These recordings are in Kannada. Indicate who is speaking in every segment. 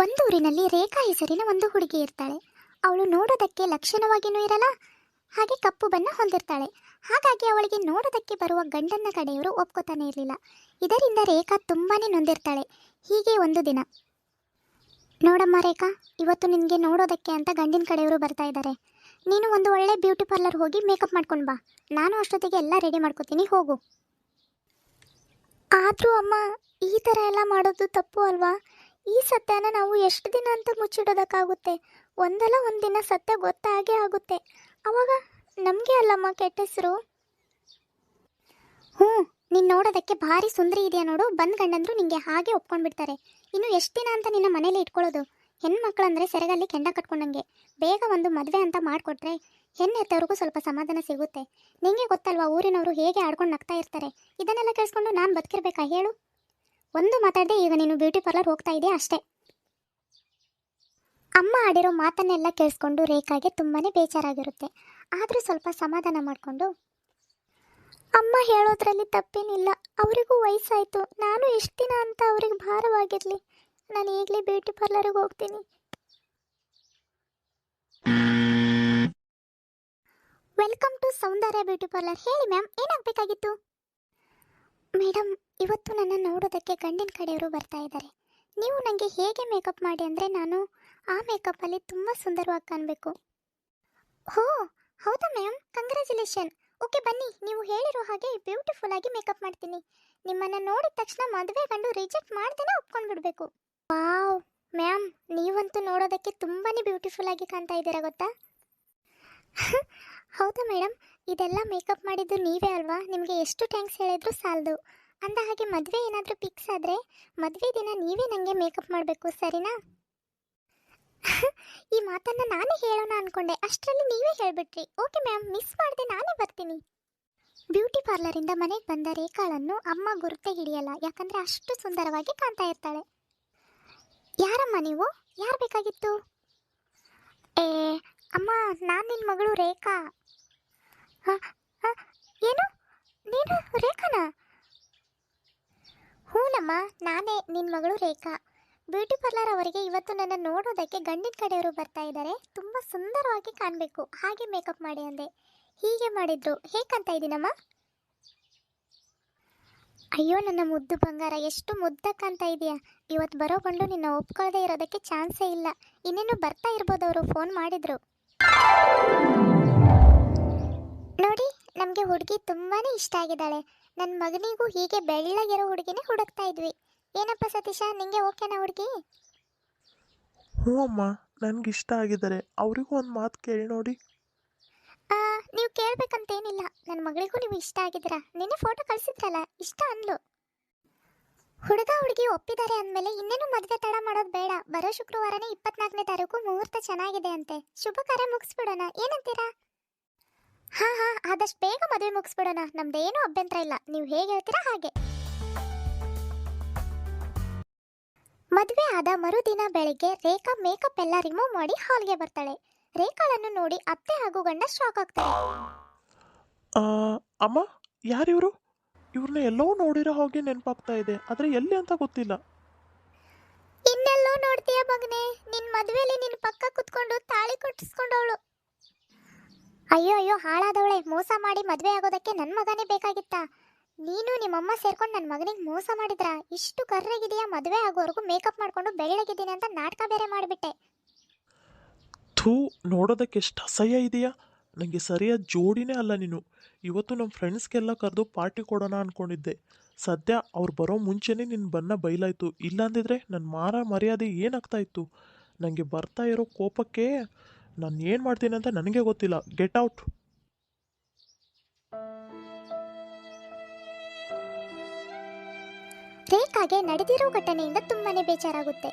Speaker 1: ಒಂದೂರಿನಲ್ಲಿ ರೇಖಾ ಹೆಸರಿನ ಒಂದು ಹುಡುಗಿ ಇರ್ತಾಳೆ. ಅವಳು ನೋಡೋದಕ್ಕೆ ಲಕ್ಷಣವಾಗಿಯೂ ಇರಲ್ಲ, ಹಾಗೆ ಕಪ್ಪು ಬಣ್ಣ ಹೊಂದಿರ್ತಾಳೆ. ಹಾಗಾಗಿ ಅವಳಿಗೆ ನೋಡೋದಕ್ಕೆ ಬರುವ ಗಂಡನ ಕಡೆಯವರು ಒಪ್ಕೋತಾನೆ ಇರಲಿಲ್ಲ. ಇದರಿಂದ ರೇಖಾ ತುಂಬಾ ನೊಂದಿರ್ತಾಳೆ. ಹೀಗೆ ಒಂದು ದಿನ. ನೋಡಮ್ಮ ರೇಖಾ, ಇವತ್ತು ನಿನಗೆ ನೋಡೋದಕ್ಕೆ ಅಂತ ಗಂಡಿನ ಕಡೆಯವರು ಬರ್ತಾ ಇದ್ದಾರೆ ನೀನು ಒಂದು ಒಳ್ಳೆ ಬ್ಯೂಟಿ ಪಾರ್ಲರ್ ಹೋಗಿ ಮೇಕಪ್ ಮಾಡ್ಕೊಂಡು ಬಾ. ನಾನು ಅಷ್ಟೊತ್ತಿಗೆ ಎಲ್ಲ ರೆಡಿ ಮಾಡ್ಕೋತೀನಿ, ಹೋಗು. ಆದರೂ ಅಮ್ಮ, ಈ ಥರ ಎಲ್ಲ ಮಾಡೋದು ತಪ್ಪು ಅಲ್ವಾ? ಈ ಸತ್ಯನ ನಾವು ಎಷ್ಟು ದಿನ ಅಂತ ಮುಚ್ಚಿಡೋದಕ್ಕಾಗುತ್ತೆ? ಒಂದಲ್ಲ ಒಂದಿನ ಸತ್ಯ ಗೊತ್ತಾಗೇ ಆಗುತ್ತೆ. ಅವಾಗ ನಮಗೆ ಅಲ್ಲಮ್ಮ ಕೆಟ್ಟ ಹೆಸರು? ಹ್ಞೂ, ನೀನು ನೋಡೋದಕ್ಕೆ ಭಾರಿ ಸುಂದರಿ ಇದೆಯಾ ನೋಡು. ಬಂದ್ ಗಂಡಂದ್ರು ನಿಂಗೆ ಹಾಗೆ ಒಪ್ಕೊಂಡ್ಬಿಡ್ತಾರೆ. ಇನ್ನು ಎಷ್ಟು ದಿನ ಅಂತ ನಿನ್ನ ಮನೇಲಿ ಇಟ್ಕೊಳ್ಳೋದು? ಹೆಣ್ಮಕ್ಳಂದ್ರೆ ಸೆರಗಲ್ಲಿ ಕೆಂಡ ಕಟ್ಕೊಂಡಂಗೆ. ಬೇಗ ಒಂದು ಮದುವೆ ಅಂತ ಮಾಡಿಕೊಟ್ರೆ ಹೆಣ್ಣೆತ್ತವ್ರಿಗೂ ಸ್ವಲ್ಪ ಸಮಾಧಾನ ಸಿಗುತ್ತೆ. ನಿಂಗೆ ಗೊತ್ತಲ್ವಾ, ಊರಿನವರು ಹೇಗೆ ಆಡ್ಕೊಂಡು ನಗ್ತಾ ಇರ್ತಾರೆ? ಇದನ್ನೆಲ್ಲ ಕೇಳಿಸ್ಕೊಂಡು ನಾನು ಬದುಕಿರ್ಬೇಕಾ ಹೇಳು? ಒಂದು ಮಾತಾಡದೆ ಈಗ ನೀನು ಬ್ಯೂಟಿ ಪಾರ್ಲರ್ ಹೋಗ್ತಾ ಇದೆಯಾ ಅಷ್ಟೇ. ಅಮ್ಮ ಆಡಿರೋ ಮಾತನ್ನೆಲ್ಲ ಕೇಳಿಸ್ಕೊಂಡು ರೇಖಾಗೆ ತುಂಬಾ ಬೇಜಾರಾಗಿರುತ್ತೆ. ಆದರೂ ಸ್ವಲ್ಪ ಸಮಾಧಾನ ಮಾಡಿಕೊಂಡು ಅಮ್ಮ ಹೇಳೋದ್ರಲ್ಲಿ ತಪ್ಪೇನಿಲ್ಲ. ಅವರಿಗೂ ವಯಸ್ಸಾಯಿತು. ನಾನು ಎಷ್ಟು ದಿನ ಅಂತ ಅವ್ರಿಗೆ ಭಾರವಾಗಿರಲಿ. ನಾನು ಈಗಲೇ ಬ್ಯೂಟಿ ಪಾರ್ಲರಿಗೆ ಹೋಗ್ತೀನಿ. Welcome to Soundarya beauty parlour. ಹೇಳಿ ಮ್ಯಾಮ್ ಏನಾಗಬೇಕಾಗಿತ್ತು? ಮೇಡಮ್, ಇವತ್ತು ನನ್ನ ನೋಡೋದಕ್ಕೆ ಗಂಡಿನ ಕಡೆಯವರು ಬರ್ತಾ ಇದ್ದಾರೆ. ನೀವು ನನಗೆ ಹೇಗೆ ಮೇಕಪ್ ಮಾಡಿ ಅಂದರೆ ನಾನು ಆ ಮೇಕಪ್ಪಲ್ಲಿ ತುಂಬ ಸುಂದರವಾಗಿ ಕಾಣಬೇಕು. ಹೋ, ಹೌದಾ ಮ್ಯಾಮ್? ಕಂಗ್ರ್ಯಾಚುಲೇಷನ್ ಓಕೆ ಬನ್ನಿ. ನೀವು ಹೇಳಿರೋ ಹಾಗೆ ಬ್ಯೂಟಿಫುಲ್ ಆಗಿ ಮೇಕಪ್ ಮಾಡ್ತೀನಿ. ನಿಮ್ಮನ್ನು ನೋಡಿದ ತಕ್ಷಣ ಮದುವೆ ಕಂಡು ರಿಜೆಕ್ಟ್ ಮಾಡ್ದೇನೆ ಒಪ್ಕೊಂಡು ಬಿಡಬೇಕು. ವಾವ್, ಮ್ಯಾಮ್, ನೀವಂತೂ ನೋಡೋದಕ್ಕೆ ತುಂಬಾ ಬ್ಯೂಟಿಫುಲ್ ಆಗಿ ಕಾಣ್ತಾ ಇದ್ದೀರಾ ಗೊತ್ತಾ? ಹೌದಾ ಮೇಡಮ್ ಇದೆಲ್ಲ ಮೇಕಪ್ ಮಾಡಿದ್ದು ನೀವೇ ಅಲ್ವಾ? ನಿಮಗೆ ಎಷ್ಟು ಥ್ಯಾಂಕ್ಸ್ ಹೇಳಿದ್ರು ಸಾಲದು. ಅಂದ ಹಾಗೆ ಮದುವೆ ಏನಾದರೂ ಫಿಕ್ಸ್ ಆದರೆ ಮದುವೆ ದಿನ ನೀವೇ ನನಗೆ ಮೇಕಪ್ ಮಾಡಬೇಕು, ಸರಿನಾ? ಈ ಮಾತನ್ನು ನಾನೇ ಹೇಳೋಣ ಅಂದ್ಕೊಂಡೆ ಅಷ್ಟರಲ್ಲಿ ನೀವೇ ಹೇಳಿಬಿಟ್ರಿ. ಓಕೆ ಮ್ಯಾಮ್, ಮಿಸ್ ಮಾಡಿದೆ ನಾನೇ ಬರ್ತೀನಿ. ಬ್ಯೂಟಿ ಪಾರ್ಲರಿಂದ ಮನೆಗೆ ಬಂದ ರೇಖಾಳನ್ನು ಅಮ್ಮ ಗುರುತೆ ಹಿಡಿಯಲ್ಲ. ಯಾಕಂದರೆ ಅಷ್ಟು ಸುಂದರವಾಗಿ ಕಾಣ್ತಾ ಇರ್ತಾಳೆ. ಯಾರಮ್ಮ ನೀವು? ಯಾರು ಬೇಕಾಗಿತ್ತು? ಏ, ಅಮ್ಮ, ನಾನು ನಿನ್ನ ಮಗಳು ರೇಖಾ. ಏನು? ನೀನು ರೇಖಾನ? ಹೂನಮ್ಮ, ನಾನೇ ನಿನ್ನ ಮಗಳು ರೇಖಾ. ಬ್ಯೂಟಿ ಪಾರ್ಲರ್ ಅವರಿಗೆ ಇವತ್ತು ನನ್ನ ನೋಡೋದಕ್ಕೆ ಗಂಡಿನ ಕಡೆಯವರು ಬರ್ತಾ ಇದ್ದಾರೆ. ತುಂಬ ಸುಂದರವಾಗಿ ಕಾಣಬೇಕು. ಹಾಗೆ ಮೇಕಪ್ ಮಾಡಿ ಅಂದೆ. ಹೀಗೆ ಮಾಡಿದ್ರು. ಹೇಗಂತ ಇದ್ದೀನಮ್ಮ ಅಯ್ಯೋ, ನನ್ನ ಮುದ್ದು ಬಂಗಾರ, ಎಷ್ಟು ಮುದ್ದಕ್ಕಂತ ಇದೆಯಾ. ಇವತ್ತು ಬರೋ ಗಂಡು ನಿನ್ನ ಒಪ್ಕೊಳ್ಳದೆ ಇರೋದಕ್ಕೆ ಚಾನ್ಸೇ ಇಲ್ಲ. ಇನ್ನೇನು ಬರ್ತಾ ಇರ್ಬೋದು ಅವರು ಫೋನ್ ಮಾಡಿದ್ರು. ನೋಡಿ ನಮಗೆ ಹುಡುಗಿ ತುಂಬಾ ಇಷ್ಟ ಆಗಿದ್ದಾಳೆ. ನನ್ನ ಮಗನಿಗೂ ಹೀಗೆ ಬೆಳ್ಳಗಿರೋ ಹುಡುಗಿನೇ ಹುಡುಕ್ತಾ ಇದ್ವಿ. ಏನಪ್ಪ ಸತೀಶ ನಿಂಗೆ ಓಕೆನಾ ಹುಡುಗಿ?
Speaker 2: ಹ್ಞೂ ಅಮ್ಮ ನನಗೆ ಇಷ್ಟ ಆಗಿದ್ದಾರೆ. ಅವರಿಗೂ ಒಂದು ಮಾತು ಕೇಳಿ ನೋಡಿ.
Speaker 1: ನೀವು ಕೇಳ್ಬೇಕಂತೇನಿಲ್ಲ. ನನ್ನ ಮಗಳಿಗೂ ನೀವು ಇಷ್ಟ ಆಗಿದ್ದೀರಾ? ನಿನ್ನೆ ಫೋಟೋ ಕಳಿಸಿದ್ರಲ್ಲ ಇಷ್ಟ ಅನ್ಲು ಹುಡುಗ ಹುಡುಗಿ ಒಪ್ಪಿದ್ದಾರೆ ಅಂದಮೇಲೆ ಇನ್ನೇನು ಮದುವೆ ತಡ ಮಾಡೋದು ಬೇಡ. ಬರೋ ಶುಕ್ರವಾರನೇ ಇಪ್ಪತ್ನಾಲ್ಕನೇ ತಾರೀಕು ಮುಹೂರ್ತ ಚೆನ್ನಾಗಿದೆ ಅಂತೆ. ಶುಭ ಕಾರ್ಯ ಮುಗಿಸ್ಬಿಡೋಣ. ಏನಂತೀರಾ? ಹಾ ಹಾ ಆದಷ್ಟು ಬೇಗ ಮದುವೆ ಮುಗಿಸ್ಬಿಡೋಣ. ನಮ್ದೇನೂ ಅಭ್ಯಂತರ ಇಲ್ಲ. ನೀವು ಹೇಗೆ ಹೇಳ್ತೀರಾ ಹಾಗೆ. ಮದುವೆ ಆದ ಮರುದಿನ ಬೆಳಿಗ್ಗೆ ರೇಖಾ ಮೇಕಪ್ ಎಲ್ಲ ರಿಮೂವ್ ಮಾಡಿ ಹಾಲ್ಗೆ ಬರ್ತಾಳೆ. ರೇಖಾಳನ್ನು ನೋಡಿ ಅತ್ತೆ ಹಾಗೂ ಗಂಡ ಶಾಕ್ ಆಗ್ತಾರೆ.
Speaker 2: ಅಮ್ಮ ಅಮ್ಮ ಯಾರಿವರು? ಇವ್ರನ್ನ ಎಲ್ಲೋ ನೋಡಿರೋ ಹಾಗೆ ನೆನಪಾಗ್ತಾ ಇದೆ. ಆದರೆ ಎಲ್ಲಿ ಅಂತ ಗೊತ್ತಿಲ್ಲ.
Speaker 1: ಇನ್ನೆಲ್ಲೋ ನೋಡ್ತೀಯ ಮಗನೆ? ನಿನ್ ಮದ್ವೆಲಿ ನಿನ್ ಪಕ್ಕ ಕುತ್ಕೊಂಡು ತಾಳಿ ಕಟ್ಟಿಸ್ಕೊಂಡವಳು. ಅಯ್ಯೋ ಅಯ್ಯೋ, ಹಾಳಾದವಳೆ. ಮೋಸ ಮಾಡಿ ಮದುವೆ ಆಗೋದಕ್ಕೆ ನನ್ನ ಮಗನೇ ಬೇಕಾಗಿತ್ತಾ? ನೀನು ನಿಮ್ಮಮ್ಮ ಸೇರ್ಕೊಂಡು ನನ್ನ ಮಗನಿಗೆ ಮೋಸ ಮಾಡಿದ್ರ? ಇಷ್ಟು ಕರ್ರಗಿದೆಯಾ? ಮದುವೆ ಆಗೋವರೆಗೂ ಮೇಕಪ್ ಮಾಡ್ಕೊಂಡು ಬೆಳ್ಳಗಿದ್ದೀನಿ ಅಂತ ನಾಟಕ ಬೇರೆ ಮಾಡಿಬಿಟ್ಟೆ.
Speaker 2: ಥೂ, ನೋಡೋದಕ್ಕೆ ಎಷ್ಟು ಅಸಹ್ಯ ಇದೆಯಾ? ನನಗೆ ಸರಿಯಾದ ಜೋಡಿನೇ ಅಲ್ಲ ನೀನು. ಇವತ್ತು ನಮ್ಮ ಫ್ರೆಂಡ್ಸ್ಗೆಲ್ಲ ಕರೆದು ಪಾರ್ಟಿ ಕೊಡೋಣ ಅಂದ್ಕೊಂಡಿದ್ದೆ ಸದ್ಯ ಅವ್ರು ಬರೋ ಮುಂಚೆನೇ ನಿನ್ನ ಬನ್ನ ಬೈಲಾಯ್ತು. ಇಲ್ಲಾಂದಿದ್ರೆ ನನ್ನ ಮಾರ ಮರ್ಯಾದೆ ಏನಾಗ್ತಾ ಇತ್ತು? ನನಗೆ ಬರ್ತಾ ಇರೋ ಕೋಪಕ್ಕೆ ನಾನು ಏನು ಮಾಡ್ತೀನಿ ಅಂತ ನನಗೆ ಗೊತ್ತಿಲ್ಲ. ಗೆಟ್ ಔಟ್
Speaker 1: ರೇಖಾಗೆ ನಡೆದಿರೋ ಘಟನೆಯಿಂದ ತುಂಬಾನೇ ಬೇಜಾರಾಗುತ್ತೆ.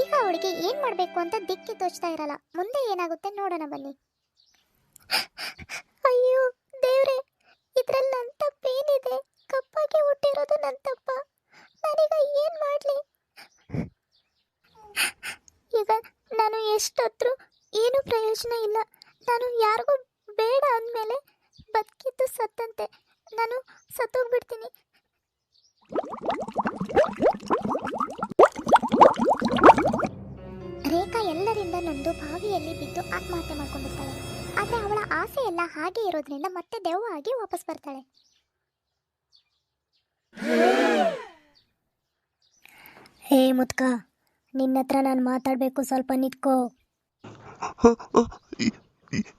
Speaker 1: ಈಗ ಅವಳಿಗೆ ಏನ್ ಮಾಡ್ಬೇಕು ಅಂತ ದಿಕ್ಕಿ ತೋಚ್ತಾ ಇರಲ್ಲ. ಮುಂದೆ ಏನಾಗುತ್ತೆ ನೋಡೋಣ ಬನ್ನಿ. ಅಯ್ಯೋ, ದೇವ್ರೆ, ಇದ್ರಲ್ಲಿ ನನ್ನ ತಪ್ಪೇನಿದೆ? ಕಪ್ಪಾಗಿ ಹುಟ್ಟಿರೋದು ನನ್ನ ತಪ್ಪ. ನಾನೀಗ ಏನ್ ಮಾಡ್ಲಿ? ಈಗ ನಾನು ಎಷ್ಟೊತ್ರು ಏನು ಪ್ರಯೋಜನ ಇಲ್ಲ. ನಾನು ಯಾರಿಗೂ ಬೇಡ ಅಂದಮೇಲೆ ಬದುಕಿದ್ದು ಸತ್ತಂತೆ. ನಾನು ಸತ್ತೋಗ್ಬಿಡ್ತೀನಿ. ರೇಖಾ ಎಲ್ಲರಿಂದ ನೊಂದು ಬಾವಿಯಲ್ಲಿ ಬಿದ್ದು ಆತ್ಮಹತ್ಯೆ ಮಾಡ್ಕೊಂಡಿರ್ತಾಳೆ ಆದರೆ ಅವಳ ಆಸೆ ಎಲ್ಲ ಹಾಗೆ ಇರೋದ್ರಿಂದ ಮತ್ತೆ ದೆವ್ವ ಆಗಿ ವಾಪಸ್ ಬರ್ತಾಳೆ.
Speaker 3: ಹೇ ಮುತ್ಕ ನಿನ್ನ ಹತ್ರ ನಾನು ಮಾತಾಡಬೇಕು ಸ್ವಲ್ಪ ನಿತ್ಕೋ.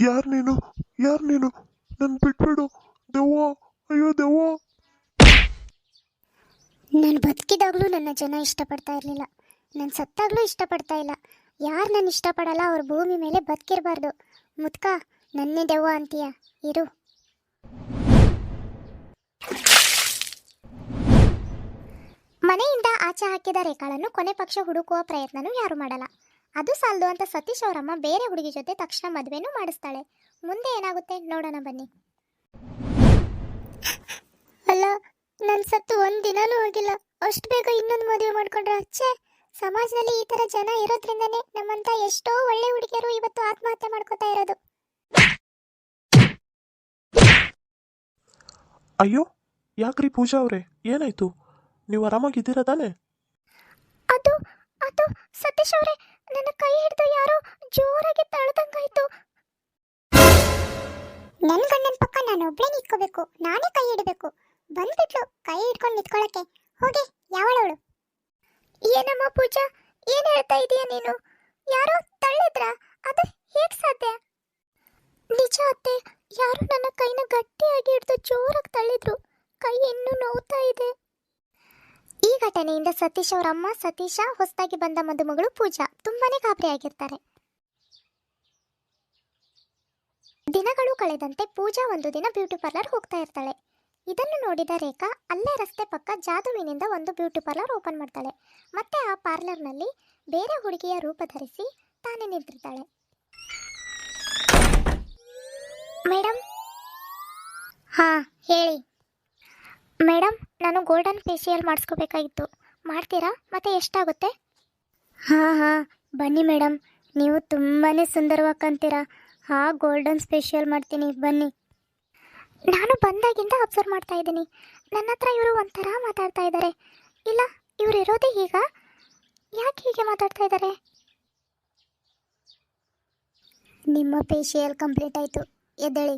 Speaker 2: ಯಾರು ನೀನು? ಯಾರು ನೀನು? ನನ್ನ ಬಿಟ್ಬಿಡು. ದೆವ್ವ, ಅಯ್ಯೋ, ದೆವ್ವ.
Speaker 1: ನಾನು ಬದುಕಿದಾಗಲೂ ನನ್ನ ಜನ ಇಷ್ಟಪಡ್ತಾ ಇರಲಿಲ್ಲ. ನಾನು ಸತ್ತಾಗಲೂ ಇಷ್ಟಪಡ್ತಾ ಇಲ್ಲ. ಯಾರು ನಾನು ಇಷ್ಟಪಡಲ್ಲ, ಅವ್ರ ಭೂಮಿ ಮೇಲೆ ಬದುಕಿರಬಾರ್ದು. ಮುತ್ಕ, ನನ್ನೇ ದೆವ್ವ ಅಂತೀಯ? ಇರು. ಮನೆಯಿಂದ ಆಚೆ ಹಾಕಿದ ರೇಖಾಳನ್ನು ಕೊನೆ ಪಕ್ಷ ಹುಡುಕುವ ಪ್ರಯತ್ನನೂ ಯಾರು ಮಾಡಲ್ಲ. ಅದು ಸಾಲದು ಅಂತ ಸತೀಶ್ ಅವರಮ್ಮ ಬೇರೆ ಹುಡುಗಿ ಜೊತೆ ತಕ್ಷಣ ಮದುವೆನೂ ಮಾಡಿಸ್ತಾಳೆ. ಮುಂದೆ ಏನಾಗುತ್ತೆ ನೋಡೋಣ ಬನ್ನಿ. ಅಲ್ಲ ನನ್ನ ಸತ್ತು ಒಂದು ದಿನಾನೂ ಆಗಿಲ್ಲ ಅಷ್ಟು ಬೇಗ ಇನ್ನೊಂದು ಮದುವೆ ಮಾಡ್ಕೊಂಡ್ರೆ ಅಚ್ಚೆ. ಸಮಾಜದಲ್ಲಿ ಈ ಥರ ಜನ ಇರೋದ್ರಿಂದನೇ ನಮ್ಮಂತ ಎಷ್ಟೋ ಒಳ್ಳೆ ಹುಡುಗಿಯರು ಇವತ್ತು ಆತ್ಮಹತ್ಯೆ ಮಾಡ್ಕೋತಾ ಇರೋದು.
Speaker 2: ಅಯ್ಯೋ ಯಾಕ್ರಿ ಪೂಜಾ ಅವರೇ? ಏನಾಯ್ತು? ನೀವು ಆರಾಮಾಗಿದ್ದೀರಾ ತಾನೇ?
Speaker 1: ಅದು ಅದು ಸತೀಶ್ ಅವರೇ ನನ್ನ ಕೈ ಹಿಡಿದು ಯಾರೋ ಜೋರಾಗಿ ತಳ್ದಂಗಾಯ್ತು. ನನ್ನ ಗಂಡನ ಪಕ್ಕ ನಾನು ಒಬ್ಳೇ ನಿಂತ್ಕೋಬೇಕು. ನಾನೇ ಕೈ ಹಿಡಬೇಕು. ಬಂದ್ಬಿಟ್ಲು ಕೈ ಹಿಡ್ಕೊಂಡು ನಿಂತ್ಕೊಳಕ್ಕೆ ಹೋಗಿ, ಯಾವಳವಳು? ಏನಮ್ಮ ಪೂಜಾ, ಏನ್ ಹೇಳ್ತಾ ಇದೀಯ ನೀನು? ಯಾರೋ ತಳ್ಳಿದ್ರ? ಅದು ಹೇಗ್ ಸಾಧ್ಯ? ನಿಜ ಅತ್ತೆ, ಯಾರು ನನ್ನ ಕೈನ ಗಟ್ಟಿಯಾಗಿ ಹಿಡಿದು ಜೋರಾಗಿ ತಳ್ಳಿದ್ರು. ಕೈ ಇನ್ನೂ ನೋವ್ತಾ ಇದೆ. ಘಟನೆಯಿಂದ ಸತೀಶ್ ಅವರ ಅಮ್ಮ ಸತೀಶ ಹೊಸದಾಗಿ ಬಂದ ಮದುಮಗಳು ಪೂಜಾ. ತುಂಬಾನೇ ಗಾಬರಿಯಾಗಿರ್ತಾರೆ ದಿನಗಳು ಕಳೆದಂತೆ ಪೂಜಾ ಒಂದು ದಿನ ಬ್ಯೂಟಿ ಪಾರ್ಲರ್ ಹೋಗ್ತಾ ಇರ್ತಾಳೆ. ಇದನ್ನು ನೋಡಿದ ರೇಖಾ, ಅಲ್ಲೇ ರಸ್ತೆ ಪಕ್ಕ ಜಾದುವಿನಿಂದ ಒಂದು ಬ್ಯೂಟಿ ಪಾರ್ಲರ್ ಓಪನ್ ಮಾಡ್ತಾಳೆ. ಮತ್ತೆ ಆ ಪಾರ್ಲರ್ನಲ್ಲಿ ಬೇರೆ ಹುಡುಗಿಯ ರೂಪ ಧರಿಸಿ ತಾನೇ ನಿಂತಿರ್ತಾಳೆ. ಮೇಡಮ್ ಹಾ, ಹೇಳಿ. ಮೇಡಮ್ ನಾನು ಗೋಲ್ಡನ್ ಫೇಶಿಯಲ್ ಮಾಡಿಸ್ಕೋಬೇಕಾಗಿತ್ತು. ಮಾಡ್ತೀರಾ? ಮತ್ತೆ ಎಷ್ಟಾಗುತ್ತೆ? ಹಾಂ ಹಾಂ ಬನ್ನಿ ಮೇಡಮ್. ನೀವು ತುಂಬಾ ಸುಂದರವಾಗಿ ಕಾಣ್ತೀರಾ. ಹಾಂ ಗೋಲ್ಡನ್ ಸ್ಪೆಷಲ್ ಮಾಡ್ತೀನಿ. ಬನ್ನಿ. ನಾನು ಬಂದಾಗಿಂದ ಅಬ್ಸರ್ವ್ ಮಾಡ್ತಾ ಇದ್ದೀನಿ. ನನ್ನ ಹತ್ರ ಇವರು ಒಂಥರ ಮಾತಾಡ್ತಾ ಇದ್ದಾರೆ. ಇಲ್ಲ ಇವರು ಇರೋದೇ ಈಗ? ಯಾಕೆ ಹೀಗೆ ಮಾತಾಡ್ತಾ ಇದ್ದಾರೆ? ನಿಮ್ಮ ಫೇಶಿಯಲ್ ಕಂಪ್ಲೀಟ್ ಆಯಿತು. ಎದ್ದೇಳಿ.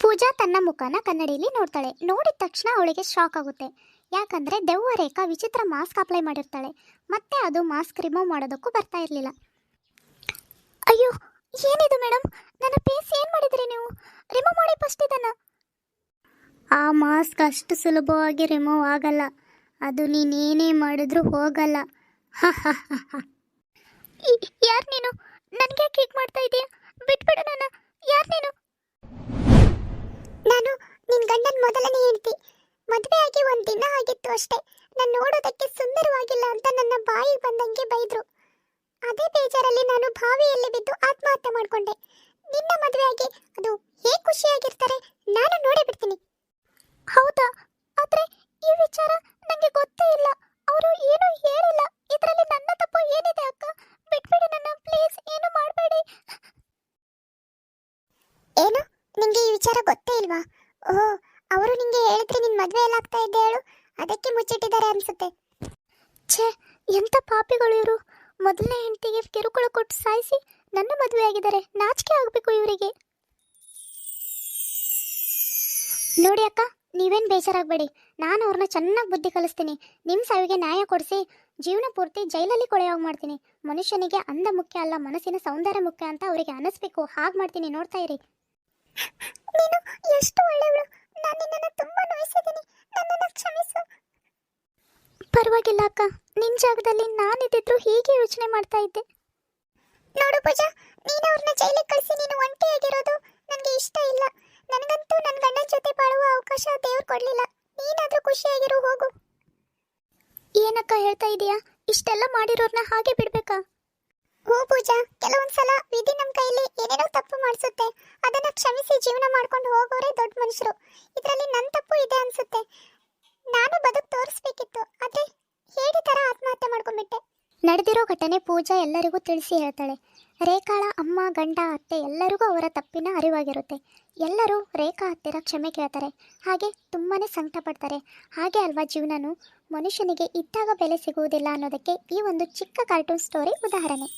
Speaker 1: ಪೂಜಾ ತನ್ನ ಮುಖನ ಕನ್ನಡಿಯಲ್ಲಿ ನೋಡ್ತಾಳೆ. ನೋಡಿದ ತಕ್ಷಣ ಅವಳಿಗೆ ಶಾಕ್ ಆಗುತ್ತೆ. ಯಾಕಂದ್ರೆ ದೆವ್ವ ರೇಖಾ ವಿಚಿತ್ರ ಮಾಸ್ಕ್ ಅಪ್ಲೈ ಮಾಡಿರ್ತಾಳೆ. ಮತ್ತೆ ಅದು ಮಾಸ್ಕ್ ರಿಮೂವ್ ಮಾಡೋದಕ್ಕೂ ಬರ್ತಾ ಇರಲಿಲ್ಲ. ಅಯ್ಯೋ, ಏನಿದು ಮೇಡಮ್ ನನ್ನ ಫೇಸ್ ಏನು ಮಾಡಿದ್ರಿ ನೀವು? ರಿಮೂವ್ ಮಾಡಿ ಫಸ್ಟ್ ಇದನ್ನ. ಆ ಮಾಸ್ಕ್ ಅಷ್ಟು ಸುಲಭವಾಗಿ ರಿಮೂವ್ ಆಗಲ್ಲ. ಅದು ನೀನೇನೇ ಮಾಡಿದ್ರೂ ಹೋಗಲ್ಲ. ಯಾರು ನೀನು? ನನಗೆ ಕೇಕ್ ಮಾಡ್ತಾ ಇದೀಯ? ಬಿಟ್ಬಿಡು ನಾನು ಯಾರು ನೀನು? ನಾನು ನಿನ್ ಗಂಡನ ಮೊದಲನೇ ಹೆಂಡತಿ. ಮದುವೆ ಆಗಿ ಒಂದ್ ದಿನ ಆಗಿತ್ತು ಅಷ್ಟೇ. ನಾನು ನೋಡೋದಕ್ಕೆ ಸುಂದರವಾಗಿಲ್ಲ ಅಂತ ನನ್ನ ಬಾಯಿಗೆ ಬಂದಂಗೆ ಬೈದ್ರು. ಅದೇ ಬೇಜಾರಲ್ಲಿ ನಾನು ಬಾವಿಯಲ್ಲಿ ಬಿದ್ದು ಆತ್ಮಹತ್ಯೆ ಮಾಡ್ಕೊಂಡೆ. ನಿನ್ನ ಮದುವೆ ಆಗಿ ಅದು ಹೇಗೆ ಖುಷಿಯಾಗಿರ್ತಾರೆ ನಾನು ನೋಡೇ ಬಿಡ್ತೀನಿ. ಹೌದಾ? ಆದ್ರೆ ಈ ವಿಚಾರ ನನಗೆ ಗೊತ್ತೇ ಇಲ್ಲ. ಅವರು ಏನು ಹೇಳಿಲ್ಲ. ಇದರಲ್ಲಿ ನನ್ನ ತಪ್ಪು ಏನಿದೆ ಅಕ್ಕ? ಬಿಟ್ಬಿಡಿ ನನ್ನ ಪ್ಲೀಸ್ ಏನು ಮಾಡಬೇಡಿ ಏನು ನಿಂಗೆ ಈ ವಿಚಾರ ಗೊತ್ತೇ ಇಲ್ವಾ? ಓಹ್, ಅವರು ನಿಂಗೆ ಹೇಳಿದ್ರೆ ನಿನ್ನ ಮದುವೆ ಎಲ್ಲ ಆಗ್ತಾ ಇದ್ದೆ ಹೇಳು. ಅದಕ್ಕೆ ಮುಚ್ಚಿಟ್ಟಿದ್ದಾರೆ ಅನ್ಸುತ್ತೆ. ಛೇ ಎಂತ ಪಾಪಿಗಳು ಇವರು. ಮೊದಲನೇ ಹೆಂಡತಿಗೆ ಕಿರುಕುಳ ಕೊಟ್ಟು ಸಾಯಿಸಿ ನನ್ನ ಮದುವೆ ಆಗಿದ್ದಾರೆ. ನಾಚಿಕೆ ಆಗಬೇಕು ಇವರಿಗೆ. ನೋಡಿ ಅಕ್ಕ, ನೀವೇನು ಬೇಜಾರಾಗಬೇಡಿ. ನಾನು ಅವ್ರನ್ನ ಚೆನ್ನಾಗಿ ಬುದ್ಧಿ ಕಲಿಸ್ತೀನಿ. ನಿಮ್ಮ ಸಾವಿಗೆ ನ್ಯಾಯ ಕೊಡಿಸಿ ಜೀವನ ಪೂರ್ತಿ ಜೈಲಲ್ಲಿ ಕೊಳೆಯೋಗಿ ಮಾಡ್ತೀನಿ. ಮನುಷ್ಯನಿಗೆ ಅಂದ ಮುಖ್ಯ ಅಲ್ಲ, ಮನಸ್ಸಿನ ಸೌಂದರ್ಯ ಮುಖ್ಯ ಅಂತ ಅವರಿಗೆ ಅನಿಸ್ಬೇಕು. ಹಾಗೆ ಮಾಡ್ತೀನಿ, ನೋಡ್ತಾ ಇರಿ. ನೀನು ಎಷ್ಟು ಒಳ್ಳೆಯವಳು. ನಾನು ನಿನ್ನನ್ನು ತುಂಬಾ ನೋಯಿಸಿದ್ದೀನಿ. ನನ್ನನ್ನು ಕ್ಷಮಿಸು. ಪರವಾಗಿಲ್ಲ ಅಕ್ಕ. ನಿನ್ ಜಾಗದಲ್ಲಿ ನಾನಿದ್ದಿದ್ರು ಹೀಗೆ ಯೋಚನೆ ಮಾಡ್ತಾ ಇದ್ದೆ. ನೋಡು ಪೂಜಾ, ನೀನು ಅವ್ರನ್ನ ಜೈಲಿಗೆ ಕಳಿಸಿ ನೀನು ಒಂಟಿಯಾಗಿರೋದು ನನಗೆ ಇಷ್ಟ ಇಲ್ಲ. ನನಗಂತೂ ನನ್ನ ಗಂಡನ ಜೊತೆ ಬಾಳುವ ಅವಕಾಶ ದೇವ್ರು ಕೊಡಲಿಲ್ಲ. ನೀನಾದರೂ ಖುಷಿಯಾಗಿರು ಹೋಗು. ಏನಕ್ಕ ಹೇಳ್ತಾ ಇದೀಯಾ? ಇಷ್ಟೆಲ್ಲ ಮಾಡಿರೋರ್ನ ಹಾಗೆ ಬಿಡ್ಬೇಕಾ? ಹೋ ಪೂಜಾ ಕೆಲವೊಂದ್ಸಲ ವಿಧಿ ನಮ್ಮ ಕೈಯಲ್ಲಿ ಏನೇನೋ ತಪ್ಪು ಮಾಡಿಸುತ್ತೆ. ಅದನ್ನ ಕ್ಷಮಿಸಿ ಜೀವನ ಮಾಡ್ಕೊಂಡು ಹೋಗೋರೇ ದೊಡ್ಡ ಮನುಷ್ಯರು. ಇದರಲ್ಲಿ ನನ್ನ ತಪ್ಪು ಇದೆ ಅನ್ಸುತ್ತೆ. ನಾನು ಬದುಕು ತೋರಿಸ್ಬೇಕಿತ್ತು, ಆದ್ರೆ ಹೇಳಿ ತರ ಆತ್ಮಹತ್ಯೆ ಮಾಡ್ಕೊಂಡ್ಬಿಟ್ಟೆ? ನಡೆದಿರೋ ಘಟನೆ ಪೂಜಾ ಎಲ್ಲರಿಗೂ ತಿಳಿಸಿ ಹೇಳ್ತಾಳೆ. ರೇಖಾಳ ಅಮ್ಮ, ಗಂಡ, ಅತ್ತೆ ಎಲ್ಲರಿಗೂ ಅವರ ತಪ್ಪಿನ ಅರಿವಾಗಿರುತ್ತೆ. ಎಲ್ಲರೂ ರೇಖಾ ಹತ್ತಿರ ಕ್ಷಮೆ ಕೇಳ್ತಾರೆ. ಹಾಗೆ ತುಂಬಾ ಸಂಕಟ ಪಡ್ತಾರೆ ಹಾಗೆ ಅಲ್ವಾ ಜೀವನನು? ಮನುಷ್ಯನಿಗೆ ಇದ್ದಾಗ ಬೆಲೆ ಸಿಗುವುದಿಲ್ಲ ಅನ್ನೋದಕ್ಕೆ ಈ ಒಂದು ಚಿಕ್ಕ ಕಾರ್ಟೂನ್ ಸ್ಟೋರಿ ಉದಾಹರಣೆ.